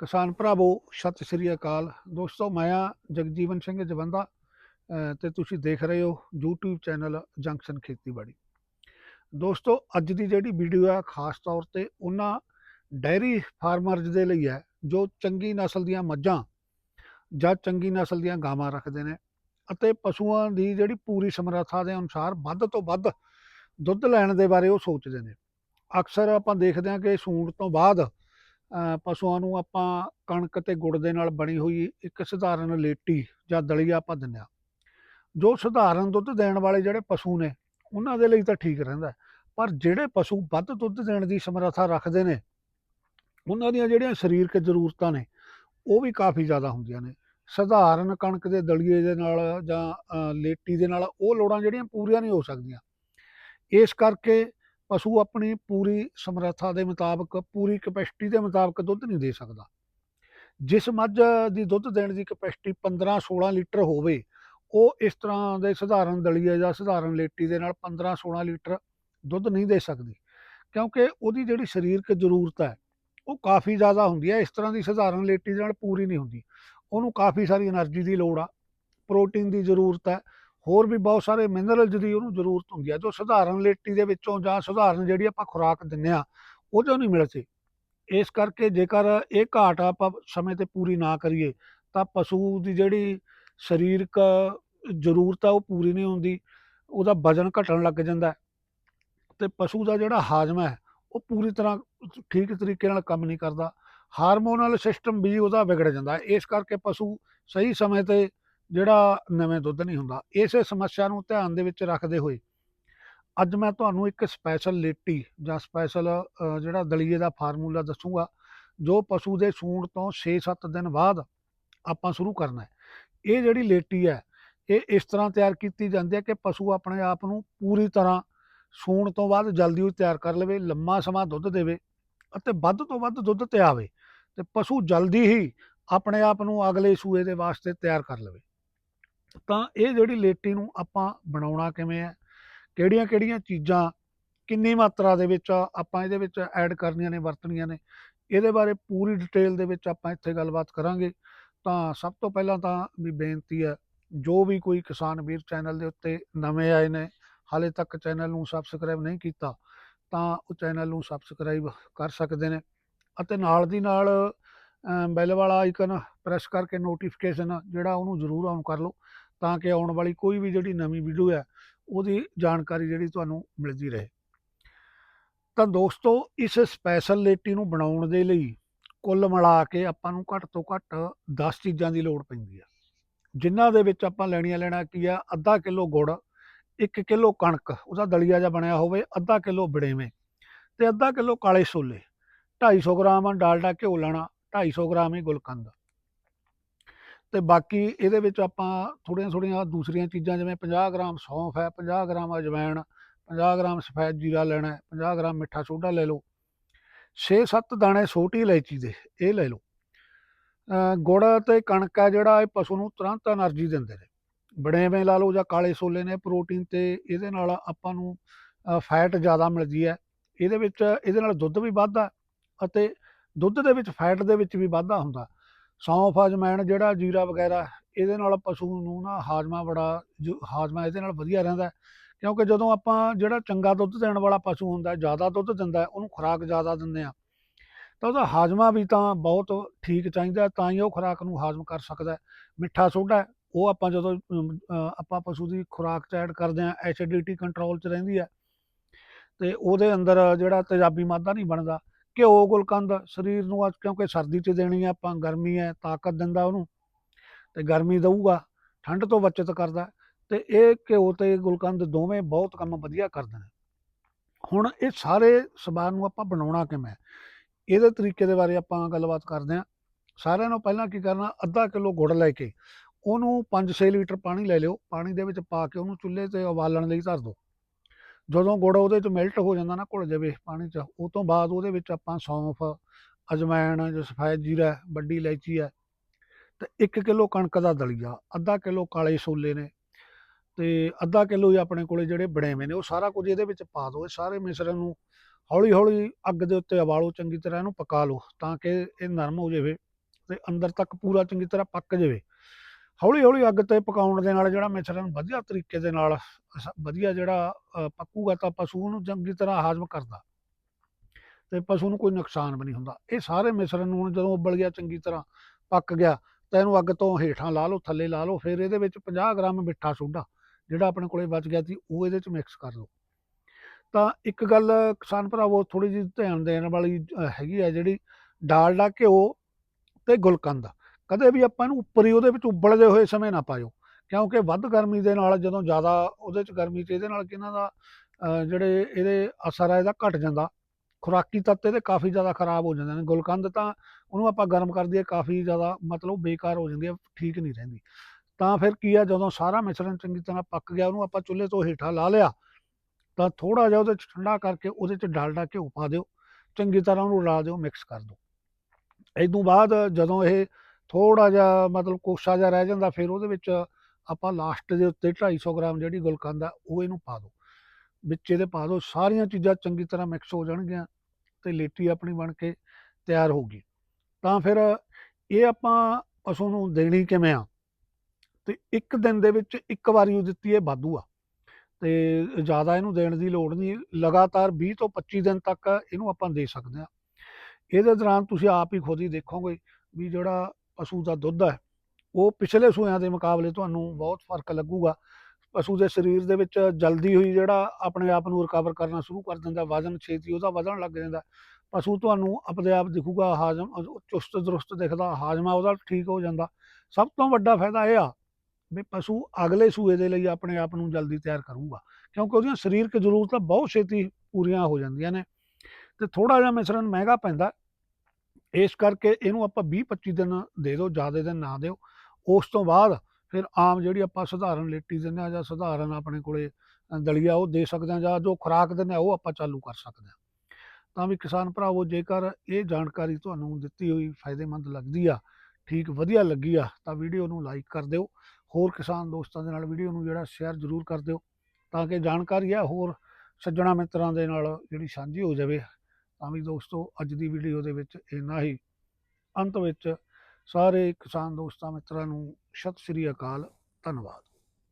ਕਿਸਾਨ ਭਰਾਵੋ ਸਤਿ ਸ੍ਰੀ ਅਕਾਲ। ਦੋਸਤੋ, ਮੈਂ ਆ ਜਗਜੀਵਨ ਸਿੰਘ ਜਵੰਦਾ, ਅਹ, ਤੇ ਤੁਸੀਂ ਦੇਖ ਰਹੇ ਹੋ YouTube ਚੈਨਲ ਜੰਕਸ਼ਨ ਖੇਤੀਬਾੜੀ। ਦੋਸਤੋ, ਅੱਜ ਦੀ ਜਿਹੜੀ ਵੀਡੀਓ ਆ, ਖਾਸ ਤੌਰ ਤੇ ਉਹਨਾਂ ਡੈਰੀ ਫਾਰਮਰਜ਼ ਦੇ ਲਈ ਹੈ, ਜੋ ਚੰਗੀ ਨਸਲ ਦੀਆਂ ਮੱਝਾਂ ਜਾਂ ਚੰਗੀ ਨਸਲ ਦੀਆਂ ਗਾਵਾਂ ਰੱਖਦੇ ਨੇ ਅਤੇ ਪਸ਼ੂਆਂ ਦੀ ਜਿਹੜੀ ਪੂਰੀ ਸਮਰੱਥਾ ਦੇ ਅਨੁਸਾਰ ਵੱਧ ਤੋਂ ਵੱਧ ਦੁੱਧ ਲੈਣ ਦੇ ਬਾਰੇ ਉਹ ਸੋਚਦੇ ਨੇ। ਅਕਸਰ ਆਪਾਂ ਦੇਖਦੇ ਹਾਂ ਕਿ ਸੂਣ ਤੋਂ ਬਾਅਦ ਪਸ਼ੂਆਂ ਨੂੰ ਆਪਾਂ ਕਣਕ ਤੇ ਗੁੜ ਦੇ ਨਾਲ ਬਣੀ ਹੋਈ ਇੱਕ ਸਧਾਰਨ ਲੇਟੀ ਜਾਂ ਦਲੀਆ ਆਪਾਂ ਦਿੰਦੇ ਹਾਂ। ਜੋ ਸਧਾਰਨ ਦੁੱਧ ਦੇਣ ਵਾਲੇ ਜਿਹੜੇ ਪਸ਼ੂ ਨੇ, ਉਹਨਾਂ ਦੇ ਲਈ ਤਾਂ ਠੀਕ ਰਹਿੰਦਾ ਪਰ ਜਿਹੜੇ ਪਸ਼ੂ ਵੱਧ ਦੁੱਧ ਦੇਣ ਦੀ ਸਮਰੱਥਾ ਰੱਖਦੇ ਨੇ, ਉਹਨਾਂ ਦੀਆਂ ਜਿਹੜੀਆਂ ਸਰੀਰਕ ਜ਼ਰੂਰਤਾਂ ਨੇ, ਉਹ ਵੀ ਕਾਫੀ ਜ਼ਿਆਦਾ ਹੁੰਦੀਆਂ ਨੇ। ਸਧਾਰਨ ਕਣਕ ਦੇ ਦਲੀਏ ਦੇ ਨਾਲ ਜਾਂ ਲੇਟੀ ਦੇ ਨਾਲ ਉਹ ਲੋੜਾਂ ਜਿਹੜੀਆਂ ਪੂਰੀਆਂ ਨਹੀਂ ਹੋ ਸਕਦੀਆਂ। ਇਸ ਕਰਕੇ ਪਸ਼ੂ ਆਪਣੀ ਪੂਰੀ ਸਮਰੱਥਾ ਦੇ ਮੁਤਾਬਕ, ਪੂਰੀ ਕਪੈਸਿਟੀ ਦੇ ਮੁਤਾਬਕ ਦੁੱਧ ਨਹੀਂ ਦੇ ਸਕਦਾ। ਜਿਸ ਮੱਝ ਦੀ ਦੁੱਧ ਦੇਣ ਦੀ ਕਪੈਸਿਟੀ 15-16 ਲੀਟਰ ਹੋਵੇ, ਉਹ ਇਸ ਤਰ੍ਹਾਂ ਦੇ ਸਧਾਰਨ ਦਲੀਏ ਜਾਂ ਸਧਾਰਨ ਲੇਟੀ ਦੇ ਨਾਲ 15-16 ਲੀਟਰ ਦੁੱਧ ਨਹੀਂ ਦੇ ਸਕਦੀ। ਕਿਉਂਕਿ ਉਹਦੀ ਜਿਹੜੀ ਸਰੀਰਕ ਜ਼ਰੂਰਤ ਹੈ, ਉਹ ਕਾਫੀ ਜ਼ਿਆਦਾ ਹੁੰਦੀ ਹੈ, ਇਸ ਤਰ੍ਹਾਂ ਦੀ ਸਧਾਰਨ ਲੇਟੀ ਦੇ ਨਾਲ ਪੂਰੀ ਨਹੀਂ ਹੁੰਦੀ। ਉਹਨੂੰ ਕਾਫੀ ਸਾਰੀ એનર્ਜੀ ਦੀ ਲੋੜ ਆ ਪ੍ਰੋਟੀਨ ਦੀ ਜ਼ਰੂਰਤ ਹੈ ਹੋਰ ਵੀ ਬਹੁਤ ਸਾਰੇ ਮਿਨਰਲਜ਼ ਦੀ ਉਹਨੂੰ ਜ਼ਰੂਰਤ ਹੁੰਦੀ ਹੈ ਜੋ ਸਧਾਰਨ ਲੇਟੀ ਦੇ ਵਿੱਚੋਂ ਜਾਂ ਸਧਾਰਨ ਜਿਹੜੀ ਆਪਾਂ ਖੁਰਾਕ ਦਿੰਦੇ ਆ, ਉਹ ਚੋਂ ਨਹੀਂ ਮਿਲਦੀ ਇਸ ਕਰਕੇ ਜੇਕਰ ਇਹ ਘਾਟ ਆਪਾਂ ਸਮੇਂ ਤੇ ਪੂਰੀ ਨਾ ਕਰੀਏ, ਤਾਂ ਪਸ਼ੂ ਦੀ ਜਿਹੜੀ ਸਰੀਰਕ ਜ਼ਰੂਰਤ ਆ, ਉਹ ਪੂਰੀ ਨਹੀਂ ਹੁੰਦੀ, ਉਹਦਾ ਵਜਨ ਘਟਣ ਲੱਗ ਜਾਂਦਾ ਹੈ। ਤੇ ਪਸ਼ੂ ਦਾ ਜਿਹੜਾ ਹਾਜ਼ਮਾ ਹੈ, ਉਹ ਪੂਰੀ ਤਰ੍ਹਾਂ ਠੀਕ ਤਰੀਕੇ ਨਾਲ ਕੰਮ ਨਹੀਂ ਕਰਦਾ। ਹਾਰਮੋਨਲ ਸਿਸਟਮ ਵੀ ਉਹਦਾ ਵਿਗੜ ਜਾਂਦਾ ਇਸ ਕਰਕੇ ਪਸ਼ੂ ਸਹੀ ਸਮੇਂ ਤੇ ਜਿਹੜਾ ਨਵੇਂ ਦੁੱਧ ਨਹੀਂ ਹੁੰਦਾ, ਇਸੇ ਸਮੱਸਿਆ ਨੂੰ ਧਿਆਨ ਦੇ ਵਿੱਚ ਰੱਖਦੇ ਹੋਏ ਅੱਜ ਮੈਂ ਤੁਹਾਨੂੰ ਇੱਕ ਸਪੈਸ਼ਲ ਲੇਟੀ ਜਾਂ ਸਪੈਸ਼ਲ ਜਿਹੜਾ ਦਲੀਏ ਦਾ ਫਾਰਮੂਲਾ ਦੱਸੂਗਾ, ਜੋ ਪਸ਼ੂ ਦੇ ਸੂਣ ਤੋਂ 6-7 ਦਿਨ ਬਾਅਦ ਆਪਾਂ ਸ਼ੁਰੂ ਕਰਨਾ ਹੈ। ਇਹ ਜਿਹੜੀ ਲੇਟੀ ਹੈ, ਇਹ ਇਸ ਤਰ੍ਹਾਂ ਤਿਆਰ ਕੀਤੀ ਜਾਂਦੀ ਹੈ ਕਿ ਪਸ਼ੂ ਆਪਣੇ ਆਪ ਨੂੰ ਪੂਰੀ ਤਰ੍ਹਾਂ ਸੂਣ ਤੋਂ ਬਾਅਦ ਜਲਦੀ ਉਹ ਤਿਆਰ ਕਰ ਲਵੇ, ਲੰਮਾ ਸਮਾਂ ਦੁੱਧ ਦੇਵੇ ਅਤੇ ਵੱਧ ਤੋਂ ਵੱਧ ਦੁੱਧ ਤੇ ਆਵੇ ਤੇ ਪਸ਼ੂ ਜਲਦੀ ਹੀ ਆਪਣੇ ਆਪ ਨੂੰ ਅਗਲੇ ਸੂਏ ਦੇ ਵਾਸਤੇ ਤਿਆਰ ਕਰ ਲਵੇ। ਤਾਂ ਇਹ ਜਿਹੜੀ ਲੇਟੀ ਨੂੰ ਆਪਾਂ ਬਣਾਉਣਾ ਕਿਵੇਂ ਹੈ, ਕਿਹੜੀਆਂ ਕਿਹੜੀਆਂ ਚੀਜ਼ਾਂ, ਕਿੰਨੀ ਮਾਤਰਾ ਦੇ ਵਿੱਚ ਆਪਾਂ ਇਹਦੇ ਵਿੱਚ ਐਡ ਕਰਨੀਆਂ ਨੇ, ਵਰਤਣੀਆਂ ਨੇ, ਇਹਦੇ ਬਾਰੇ ਪੂਰੀ ਡਿਟੇਲ ਦੇ ਵਿੱਚ ਆਪਾਂ ਇੱਥੇ ਗੱਲਬਾਤ ਕਰਾਂਗੇ। ਤਾਂ ਸਭ ਤੋਂ ਪਹਿਲਾਂ ਤਾਂ ਵੀ ਬੇਨਤੀ ਹੈ, ਜੋ ਵੀ ਕੋਈ ਕਿਸਾਨ ਵੀਰ ਚੈਨਲ ਦੇ ਉੱਤੇ ਨਵੇਂ ਆਏ ਨੇ, ਹਾਲੇ ਤੱਕ ਚੈਨਲ ਨੂੰ ਸਬਸਕ੍ਰਾਈਬ ਨਹੀਂ ਕੀਤਾ, ਤਾਂ ਉਹ ਚੈਨਲ ਨੂੰ ਸਬਸਕ੍ਰਾਈਬ ਕਰ ਸਕਦੇ ਨੇ ਅਤੇ ਨਾਲ ਦੀ ਨਾਲ ਬੈਲ ਵਾਲਾ ਆਈਕਨ ਪ੍ਰੈਸ ਕਰਕੇ ਨੋਟੀਫਿਕੇਸ਼ਨ ਜਿਹੜਾ ਉਹਨੂੰ ਜ਼ਰੂਰ ਆਨ ਕਰ ਲਓ। ਤਾਂ ਕਿ ਆਉਣ ਵਾਲੀ ਕੋਈ ਵੀ ਜਿਹੜੀ ਨਵੀਂ ਵੀਡੀਓ ਹੈ, ਉਹਦੀ ਜਾਣਕਾਰੀ ਜਿਹੜੀ ਤੁਹਾਨੂੰ ਮਿਲਦੀ ਰਹੇ। ਤਾਂ ਦੋਸਤੋ, ਇਸ ਸਪੈਸ਼ਲ ਲੇਟੀ ਨੂੰ ਬਣਾਉਣ ਦੇ ਲਈ ਕੁੱਲ ਮਿਲਾ ਕੇ ਆਪਾਂ ਨੂੰ ਘੱਟ ਤੋਂ ਘੱਟ 10 ਚੀਜ਼ਾਂ ਦੀ ਲੋੜ ਪੈਂਦੀ ਆ। ਜਿਨ੍ਹਾਂ ਦੇ ਵਿੱਚ ਆਪਾਂ ਲੈਣੀਆਂ ਲੈਣਾ ਕੀ ਆ, ਅੱਧਾ ਕਿਲੋ ਗੁੜ 1 ਕਿਲੋ ਕਣਕ, ਉਹਦਾ ਦਲੀਆ ਜਿਹਾ ਬਣਿਆ ਹੋਵੇ, ਅੱਧਾ ਕਿਲੋ ਬੜੇਵੇਂ ਤੇ ਅੱਧਾ ਕਿਲੋ ਕਾਲੇ ਛੋਲੇ 250 ਗ੍ਰਾਮ ਡਾਲਡਾ ਘਿਓ ਲੈਣਾ 250 ਗ੍ਰਾਮ ਹੀ ਗੁਲਕੰਦ। ਤੇ ਬਾਕੀ ਇਹਦੇ ਵਿੱਚ ਆਪਾਂ ਥੋੜੀਆਂ ਥੋੜੀਆਂ ਦੂਸਰੀਆਂ ਚੀਜ਼ਾਂ ਜਿਵੇਂ 50 ਗ੍ਰਾਮ ਸੌਂਫ ਹੈ 50 ਗ੍ਰਾਮ ਅਜਵਾਇਣ 50 ਗ੍ਰਾਮ ਸਫੈਦ ਜੀਰਾ ਲੈਣਾ 50 ਗ੍ਰਾਮ ਮਿੱਠਾ ਸੋਡਾ ਲੈ ਲਓ 6-7 ਦਾਣੇ ਛੋਟੀ ਇਲਾਇਚੀ ਦੇ, ਇਹ ਲੈ ਲਓ। ਗੁੜ ਤੇ ਕਣਕ ਹੈ ਜਿਹੜਾ ਇਹ ਪਸ਼ੂ ਨੂੰ ਤੁਰੰਤ એનર્ਜੀ ਦਿੰਦੇ ਨੇ। ਬੜੇਵੇਂ ਲਾ ਲਓ ਜਾਂ ਕਾਲੇ ਸੋਲੇ ਨੇ ਪ੍ਰੋਟੀਨ ਤੇ ਇਹਦੇ ਨਾਲ ਆਪਾਂ ਨੂੰ ਫੈਟ ਜ਼ਿਆਦਾ ਮਿਲਦੀ ਹੈ। ਇਹਦੇ ਵਿੱਚ, ਇਹਦੇ ਨਾਲ ਦੁੱਧ ਵੀ ਵੱਧਦਾ ਅਤੇ ਦੁੱਧ ਦੇ ਵਿੱਚ ਫੈਟ ਦੇ ਵਿੱਚ ਵੀ ਵਾਧਾ ਹੁੰਦਾ ਸੌਂਫ ਅਜਮੈਣ ਜਿਹੜਾ ਜੀਰਾ ਵਗੈਰਾ, ਇਹਦੇ ਨਾਲ ਪਸ਼ੂ ਨੂੰ ਨਾ ਹਾਜ਼ਮਾ ਬੜਾ ਜੋ, ਹਾਜ਼ਮਾ ਇਹਦੇ ਨਾਲ ਵਧੀਆ ਰਹਿੰਦਾ ਕਿਉਂਕਿ ਜਦੋਂ ਆਪਾਂ ਜਿਹੜਾ ਚੰਗਾ ਦੁੱਧ ਦੇਣ ਵਾਲਾ ਪਸ਼ੂ ਹੁੰਦਾ ਜ਼ਿਆਦਾ ਦੁੱਧ ਦਿੰਦਾ ਉਹਨੂੰ ਖੁਰਾਕ ਜ਼ਿਆਦਾ ਦਿੰਦੇ ਆ ਤਾਂ ਉਹਦਾ ਹਾਜ਼ਮਾ ਵੀ ਤਾਂ ਬਹੁਤ ਠੀਕ ਚਾਹੀਦਾ ਤਾਂ ਹੀ ਉਹ ਖੁਰਾਕ ਨੂੰ ਹਾਜ਼ਮ ਕਰ ਸਕਦਾ ਮਿੱਠਾ ਸੋਡਾ ਉਹ ਆਪਾਂ ਜਦੋਂ ਆਪਾਂ ਪਸ਼ੂ ਦੀ ਖੁਰਾਕ ਚ ਐਡ ਕਰਦੇ ਆ ਐਸਿਡਿਟੀ ਕੰਟਰੋਲ ਚ ਰਹਿੰਦੀ ਹੈ। ਤੇ ਉਹਦੇ ਅੰਦਰ ਜਿਹੜਾ ਤੇਜ਼ਾਬੀ ਮਾਦਾ ਨਹੀਂ ਬਣਦਾ। ਘਿਓ ਗੁਲਕੰਦ ਸਰੀਰ ਨੂੰ ਅੱਜ ਕਿਉਂਕਿ ਸਰਦੀ 'ਚ ਦੇਣੀ ਆ ਆਪਾਂ, ਗਰਮੀ ਹੈ ਤਾਕਤ ਦਿੰਦਾ ਉਹਨੂੰ, ਤੇ ਗਰਮੀ ਦਊਗਾ, ਠੰਡ ਤੋਂ ਬਚਤ ਕਰਦਾ, ਤੇ ਇਹ ਘਿਓ ਤੇ ਗੁਲਕੰਦ ਦੋਵੇਂ ਬਹੁਤ ਕੰਮ ਵਧੀਆ ਕਰਦੇ ਨੇ। ਹੁਣ ਇਹ ਸਾਰੇ ਸਮਾਨ ਨੂੰ ਆਪਾਂ ਬਣਾਉਣਾ ਕਿਵੇਂ? ਇਹਦੇ ਤਰੀਕੇ ਦੇ ਬਾਰੇ ਆਪਾਂ ਗੱਲਬਾਤ ਕਰਦੇ ਹਾਂ ਸਾਰਿਆਂ ਨੂੰ ਪਹਿਲਾਂ ਕੀ ਕਰਨਾ, ਅੱਧਾ ਕਿਲੋ ਗੁੜ ਲੈ ਕੇ ਉਹਨੂੰ 5-6 ਲੀਟਰ ਪਾਣੀ ਲੈ ਲਿਓ, ਪਾਣੀ ਦੇ ਵਿੱਚ ਪਾ ਕੇ ਉਹਨੂੰ ਚੁੱਲ੍ਹੇ ਤੇ ਉਬਾਲਣ ਲਈ ਧਰ ਦਿਓ ਜਦੋਂ ਗੁੜ ਉਹਦੇ ਚ ਮੈਲਟ ਹੋ ਜਾਂਦਾ ਨਾ ਘੁਲ ਜਾਵੇ ਪਾਣੀ ਚ, ਉਹ ਤੋਂ ਬਾਅਦ ਉਹਦੇ ਵਿੱਚ ਆਪਾਂ ਸੌਂਫ ਅਜਵਾਇਣ ਜੋ ਸਫੈਦ ਜੀਰਾ ਵੱਡੀ ਇਲਾਇਚੀ ਹੈ, ਤੇ 1 ਕਿਲੋ ਕਣਕ ਦਾ ਦਲੀਆ, ਅੱਧਾ ਕਿਲੋ ਕਾਲੇ ਛੋਲੇ ਨੇ, ਤੇ ਅੱਧਾ ਕਿਲੋ ਹੀ ਆਪਣੇ ਕੋਲੇ ਜਿਹੜੇ ਬਣੇਵੇਂ ਨੇ, ਉਹ ਸਾਰਾ ਕੁਝ ਇਹਦੇ ਵਿੱਚ ਪਾ ਦਿਓ, ਇਹ ਸਾਰੇ ਮਿਸ਼ਰਣ ਨੂੰ ਹੌਲੀ ਹੌਲੀ ਅੱਗ ਦੇ ਉੱਤੇ ਉਬਾਲੋ, ਚੰਗੀ ਤਰ੍ਹਾਂ ਇਹਨੂੰ ਪਕਾ ਲਓ, ਤਾਂ ਕਿ ਇਹ ਨਰਮ ਹੋ ਜਾਵੇ ਤੇ ਅੰਦਰ ਤੱਕ ਪੂਰਾ ਚੰਗੀ ਤਰ੍ਹਾਂ ਪੱਕ ਜਾਵੇ। ਹੌਲੀ ਹੌਲੀ ਅੱਗ ਤੇ ਪਕਾਉਣ ਦੇ ਨਾਲ ਜਿਹੜਾ ਮਿਸ਼ਰਣ ਵਧੀਆ ਤਰੀਕੇ ਦੇ ਨਾਲ ਵਧੀਆ ਜਿਹੜਾ ਪੱਕੂਗਾ ਤਾਂ ਪਸ਼ੂ ਨੂੰ ਚੰਗੀ ਤਰ੍ਹਾਂ ਹਾਜ਼ਮ ਕਰਦਾ। ਤੇ ਪਸ਼ੂ ਨੂੰ ਕੋਈ ਨੁਕਸਾਨ ਵੀ ਨਹੀਂ ਹੁੰਦਾ। ਇਹ ਸਾਰੇ ਮਿਸ਼ਰਣ ਨੂੰ ਜਦੋਂ ਉਬਲ ਗਿਆ, ਚੰਗੀ ਤਰ੍ਹਾਂ ਪੱਕ ਗਿਆ, ਤਾਂ ਇਹਨੂੰ ਅੱਗ ਤੋਂ ਹੇਠਾਂ ਲਾ ਲਓ, ਥੱਲੇ ਲਾ ਲਓ, ਫਿਰ ਇਹਦੇ ਵਿੱਚ 50 ਗ੍ਰਾਮ ਮਿੱਠਾ ਸੋਡਾ, ਜਿਹੜਾ ਆਪਣੇ ਕੋਲੇ ਬਚ ਗਿਆ ਸੀ, ਉਹ ਇਹਦੇ ਚ ਮਿਕਸ ਕਰ ਦਿਓ ਤਾਂ ਇੱਕ ਗੱਲ ਕਿਸਾਨ ਭਰਾਵੋ ਥੋੜੀ ਜਿਹੀ ਧਿਆਨ ਦੇਣ ਵਾਲੀ ਹੈਗੀ ਆ ਜਿਹੜੀ ਡਾਲਡਾ ਘਿਓ ਤੇ ਗੁਲਕੰਦ। ਕਦੇ ਵੀ ਆਪਾਂ ਇਹਨੂੰ ਉੱਪਰ ਹੀ ਉਹਦੇ ਵਿੱਚ ਉਬਲਦੇ ਹੋਏ ਸਮੇਂ ਨਾ ਪਾਇਓ। ਕਿਉਂਕਿ ਵੱਧ ਗਰਮੀ ਦੇ ਨਾਲ, ਜਦੋਂ ਜ਼ਿਆਦਾ ਉਹਦੇ ਚ ਗਰਮੀ ਚ ਇਹਦੇ ਨਾਲ ਕਿਹਨਾਂ ਦਾ ਜਿਹੜੇ ਇਹਦੇ ਅਸਰ ਆ, ਇਹਦਾ ਘਟ ਜਾਂਦਾ। ਖੁਰਾਕੀ ਤੱਤ ਇਹਦੇ ਕਾਫੀ ਜ਼ਿਆਦਾ ਖਰਾਬ ਹੋ ਜਾਂਦੇ ਨੇ। ਗੁਲਕੰਦ ਤਾਂ ਉਹਨੂੰ ਆਪਾਂ ਗਰਮ ਕਰ ਦਈਏ, ਕਾਫੀ ਜ਼ਿਆਦਾ ਮਤਲਬ ਬੇਕਾਰ ਹੋ ਜਾਂਦੀ ਹੈ, ਠੀਕ ਨਹੀਂ ਰਹਿੰਦੀ। ਤਾਂ ਫਿਰ ਕੀ ਆ, ਜਦੋਂ ਸਾਰਾ ਮਿਸ਼ਰਣ ਚੰਗੀ ਤਰ੍ਹਾਂ ਪੱਕ ਗਿਆ, ਉਹਨੂੰ ਆਪਾਂ ਚੁੱਲ੍ਹੇ ਤੋਂ ਹੇਠਾਂ ਲਾ ਲਿਆ, ਤਾਂ ਥੋੜਾ ਜਿਹਾ ਉਹਦੇ ਚ ਠੰਡਾ ਕਰਕੇ ਉਹਦੇ ਚ ਡਾਲਡਾ ਘਿਓ ਪਾ ਦਿਓ। ਚੰਗੀ ਤਰ੍ਹਾਂ ਉਹਨੂੰ ਰਲਾ ਦਿਓ, ਮਿਕਸ ਕਰ ਦਿਓ। ਇਦੋਂ ਬਾਅਦ ਜਦੋਂ ਇਹ ਥੋੜਾ ਜਿਹਾ ਮਤਲਬ ਕੋਸਾ ਜਿਹਾ ਰਹਿ ਜਾਂਦਾ, ਫਿਰ ਉਹਦੇ ਵਿੱਚ ਆਪਾਂ ਲਾਸਟ ਦੇ ਉੱਤੇ 250 ਗ੍ਰਾਮ ਜਿਹੜੀ ਗੁਲਕੰਦ ਆ, ਉਹ ਇਹਨੂੰ ਪਾ ਦਿਓ। ਵਿੱਚ ਇਹਦੇ ਪਾ ਦਿਓ, ਸਾਰੀਆਂ ਚੀਜ਼ਾਂ ਚੰਗੀ ਤਰ੍ਹਾਂ ਮਿਕਸ ਹੋ ਜਾਣਗੀਆਂ ਤੇ ਲੇਟੀ ਆਪਣੀ ਬਣ ਕੇ ਤਿਆਰ ਹੋ ਗਈ। ਤਾਂ ਫਿਰ ਇਹ ਆਪਾਂ ਪਸ਼ੂ ਨੂੰ ਦੇਣੀ ਕਿਵੇਂ ਆ? ਤੇ ਇੱਕ ਦਿਨ ਦੇ ਵਿੱਚ ਇੱਕ ਵਾਰੀ ਉਹ ਦਿੱਤੀ ਇਹ ਵਾਧੂ ਆ। ਤੇ ਜ਼ਿਆਦਾ ਇਹਨੂੰ ਦੇਣ ਦੀ ਲੋੜ ਨਹੀਂ, ਲਗਾਤਾਰ 20 ਤੋਂ 25 ਦਿਨ ਤੱਕ ਇਹਨੂੰ ਆਪਾਂ ਦੇ ਸਕਦੇ ਆ। ਇਹਦੇ ਦੌਰਾਨ ਤੁਸੀਂ ਆਪ ਹੀ ਖੁਦ ਹੀ ਦੇਖੋਗੇ ਵੀ ਜਿਹੜਾ ਪਸ਼ੂ ਦਾ ਦੁੱਧ ਹੈ, ਉਹ ਪਿਛਲੇ ਸੂਆਂ ਦੇ ਮੁਕਾਬਲੇ ਤੁਹਾਨੂੰ ਬਹੁਤ ਫ਼ਰਕ ਲੱਗੂਗਾ। ਪਸ਼ੂ ਦੇ ਸਰੀਰ ਦੇ ਵਿੱਚ ਜਲਦੀ ਹੋਈ ਜਿਹੜਾ ਆਪਣੇ ਆਪ ਨੂੰ ਰਿਕਵਰ ਕਰਨਾ ਸ਼ੁਰੂ ਕਰ ਦਿੰਦਾ, ਵਜ਼ਨ, ਛੇਤੀ ਉਹਦਾ ਵਧਣ ਲੱਗ ਜਾਂਦਾ। ਪਸ਼ੂ ਤੁਹਾਨੂੰ ਆਪਣੇ ਆਪ ਦਿਖੂਗਾ, ਹਾਜ਼ਮ, ਚੁਸਤ ਦਰੁਸਤ ਦਿਖਦਾ, ਹਾਜ਼ਮਾ ਉਹਦਾ ਠੀਕ ਹੋ ਜਾਂਦਾ। ਸਭ ਤੋਂ ਵੱਡਾ ਫਾਇਦਾ ਇਹ ਆ ਵੀ ਪਸ਼ੂ ਅਗਲੇ ਸੂਏ ਦੇ ਲਈ ਆਪਣੇ ਆਪ ਨੂੰ ਜਲਦੀ ਤਿਆਰ ਕਰੂਗਾ, ਕਿਉਂਕਿ ਉਹਦੀਆਂ ਸਰੀਰਕ ਜ਼ਰੂਰਤਾਂ ਬਹੁਤ ਛੇਤੀ ਪੂਰੀਆਂ ਹੋ ਜਾਂਦੀਆਂ ਨੇ। ਤੇ ਥੋੜਾ ਜਿਹਾ ਮਿਸ਼ਰਣ ਮਹਿੰਗਾ ਪੈਂਦਾ ਇਸ ਕਰਕੇ ਇਹਨੂੰ ਆਪਾਂ 20 25 ਦਿਨ ਦੇ ਦਿਓ, ਜ਼ਿਆਦਾ ਦਿਨ ਨਾ ਦਿਓ। ਉਸ ਤੋਂ ਬਾਅਦ ਫਿਰ ਆਮ ਜਿਹੜੀ ਆਪਾਂ ਸਧਾਰਨ ਲੇਟੀ ਦਿੰਦੇ ਆ ਜਾਂ ਸਧਾਰਨ ਆਪਣੇ ਕੋਲੇ ਦਲੀਆ ਉਹ ਦੇ ਸਕਦੇ ਆ ਜਾਂ ਜੋ ਖੁਰਾਕ ਦਿੰਦੇ ਆ ਉਹ ਆਪਾਂ ਚਾਲੂ ਕਰ ਸਕਦੇ ਆ। ਤਾਂ ਵੀ ਕਿਸਾਨ ਭਰਾਵੋ, ਜੇਕਰ ਇਹ ਜਾਣਕਾਰੀ ਤੁਹਾਨੂੰ ਦਿੱਤੀ ਹੋਈ ਫਾਇਦੇਮੰਦ ਲੱਗਦੀ ਆ, ਠੀਕ ਵਧੀਆ ਲੱਗੀ ਆ, ਤਾਂ ਵੀਡੀਓ ਨੂੰ ਲਾਈਕ ਕਰ ਦਿਓ। ਹੋਰ ਕਿਸਾਨ ਦੋਸਤਾਂ ਦੇ ਨਾਲ ਵੀਡੀਓ ਨੂੰ ਜਿਹੜਾ ਸ਼ੇਅਰ ਜ਼ਰੂਰ ਕਰ ਦਿਓ, ਤਾਂ ਕਿ ਜਾਣਕਾਰੀ ਆ ਹੋਰ ਸੱਜਣਾ ਮਿੱਤਰਾਂ ਦੇ ਨਾਲ ਜਿਹੜੀ ਸਾਂਝੀ ਹੋ ਜਾਵੇ। ਤਾਂ ਵੀ ਦੋਸਤੋ, ਅੱਜ ਦੀ ਵੀਡੀਓ ਦੇ ਵਿੱਚ ਇੰਨਾ ਹੀ। ਅੰਤ ਵਿੱਚ ਸਾਰੇ ਕਿਸਾਨ ਦੋਸਤਾਂ, ਮਿੱਤਰਾਂ ਨੂੰ ਸਤਿ ਸ੍ਰੀ ਅਕਾਲ, ਧੰਨਵਾਦ।